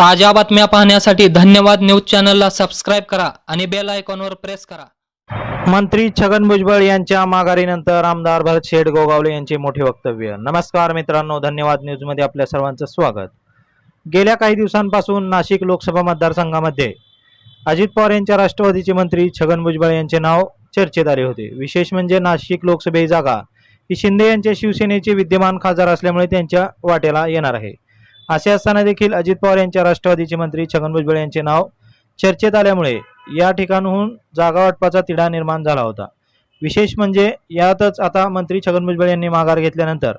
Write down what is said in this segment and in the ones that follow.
ताज्या बातम्या पाहण्यासाठी धन्यवाद न्यूज चॅनलला सबस्क्राईब करा आणि बेल आयकॉनवर प्रेस करा. मंत्री छगन भुजबळ यांच्या माघारीनंतर आमदार भरत शेठ गोगावले यांचे मोठे वक्तव्य. नमस्कार मित्रांनो धन्यवाद न्यूजमध्ये आपल्या सर्वांचं स्वागत. गेल्या काही दिवसांपासून नाशिक लोकसभा मतदारसंघामध्ये अजित पवार यांच्या राष्ट्रवादीचे मंत्री छगन भुजबळ यांचे नाव चर्चेत आले होते. विशेष म्हणजे नाशिक लोकसभेची जागा ही शिंदे यांच्या शिवसेनेचे विद्यमान खासदार असल्यामुळे त्यांच्या वाट्याला येणार आहे. असे असताना देखील अजित पवार यांच्या राष्ट्रवादीचे मंत्री छगन भुजबळ यांचे नाव चर्चेत आल्यामुळे या ठिकाणहून जागा वाटपाचा तिढा निर्माण झाला होता. विशेष म्हणजे यातच आता मंत्री छगन भुजबळ यांनी माघार घेतल्यानंतर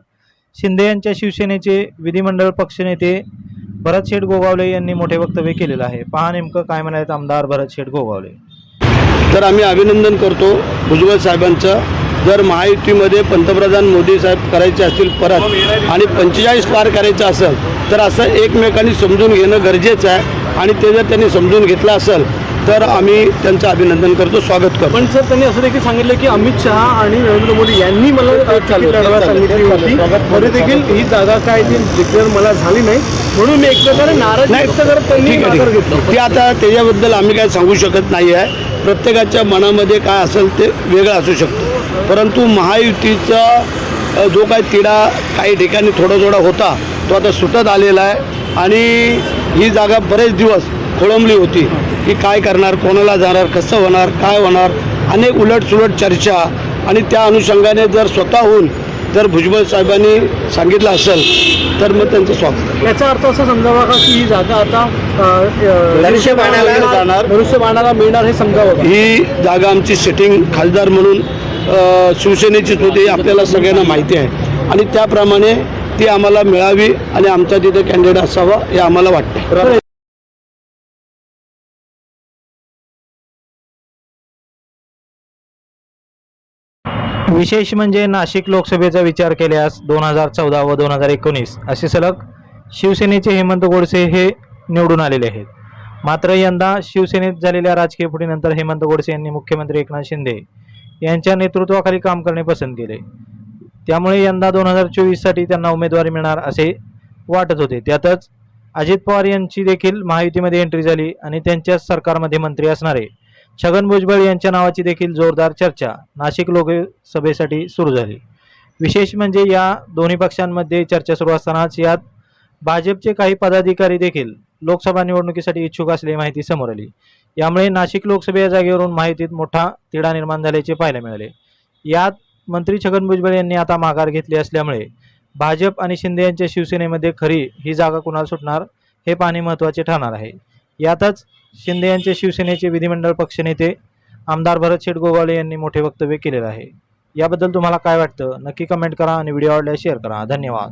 शिंदे यांच्या शिवसेनेचे विधिमंडळ पक्षनेते भरत शेठ गोगावले यांनी मोठे वक्तव्य केलेलं आहे. पहा नेमकं काय म्हणायचं आमदार भरत शेठ गोगावले. तर आम्ही अभिनंदन करतो भुजबळ साहेबांचं. जर महायुतीमध्ये पंतप्रधान मोदी साहेब करायचे असतील परत आणि पंचेचाळीस पार करायचं असेल तर असं एकमेकांनी समजून घेणं गरजेचं आहे आणि ते जर त्यांनी समजून घेतलं असेल तर आम्ही त्यांचं अभिनंदन करतो स्वागत करतो. पण सर त्यांनी असं देखील सांगितलं की अमित शहा आणि नरेंद्र मोदी यांनी मला लढवायला सांगितली होती. तरी देखील ही जागा काय ती डिक्लेअर मला झाली नाही. म्हणून मी एक प्रकारे नाराज नाही व्यक्त करत त्यांनी ते आता त्याच्याबद्दल आम्ही काय सांगू शकत नाही आहे प्रत्येकाच्या मनामध्ये काय असेल ते वेगळं असू शकतं. परंतु महायुतीचा जो काय तिढा काही ठिकाणी थोडा थोडा होता तो आता सुटत आलेला आहे आणि ही जागा बरेच दिवस खोळंबली होती की काय करणार कोणाला जाणार कसं होणार काय होणार अनेक उलटसुलट चर्चा आणि त्या अनुषंगाने जर स्वतःहून जर भुजबळ साहेबांनी सांगितलं असेल तर मग त्यांचं स्वागत याचा अर्थ असा समजावा का की ही जागा आता धनुष्यबाणाला जाणार. धनुष्यबाणाला मिळणार हे समजावं? ही जागा आमची सिटिंग खासदार म्हणून शिवसेनेचीच होती आपल्याला सगळ्यांना माहिती आहे. आणि त्याप्रमाणे ती आम्हाला मिळावी आणि आमचा तिथे कॅन्डिडेट असावा हे आम्हाला वाटतं विशेष म्हणजे नाशिक लोकसभेचा विचार केल्यास दोन हजार चौदा व दोन हजार एकोणीस असे सलग शिवसेनेचे हेमंत गोडसे हे निवडून आलेले आहेत. मात्र यंदा शिवसेनेत झालेल्या राजकीय फुटीनंतर हेमंत गोडसे यांनी मुख्यमंत्री एकनाथ शिंदे यांच्या नेतृत्वाखाली काम करणे पसंत केले. त्यामुळे यंदा दोन हजार चोवीससाठी त्यांना उमेदवारी मिळणार असे वाटत होते. त्यातच अजित पवार यांची देखील महायुतीमध्ये एंट्री झाली आणि त्यांच्याच सरकारमध्ये मंत्री असणारे छगन भुजबळ यांच्या नावाची देखील जोरदार चर्चा नाशिक लोकसभेसाठी सुरू झाली. विशेष म्हणजे या दोन्ही पक्षांमध्ये चर्चा सुरू असतानाच यात भाजपचे काही पदाधिकारी देखील लोकसभा निवडणुकीसाठी इच्छुक असल्याची माहिती समोर आली. यामुळे नाशिक लोकसभेच्या जागेवरून माहितीत मोठा तिढा निर्माण झाल्याचे पाहायला मिळाले. यात मंत्री छगन भुजबळ यांनी आता माघार घेतली असल्यामुळे भाजप आणि शिंदे यांच्या शिवसेनेमध्ये खरी ही जागा कुणाला सुटणार हे पाहणे महत्त्वाचे ठरणार आहे. यातच शिंदे यांचे शिवसेनेचे विधिमंडळ पक्षनेते आमदार भरत शेठ गोगावले यांनी मोठे वक्तव्य केलेलं आहे. याबद्दल तुम्हाला काय वाटतं? नक्की कमेंट करा आणि व्हिडिओ आवडल्यास शेअर करा. धन्यवाद.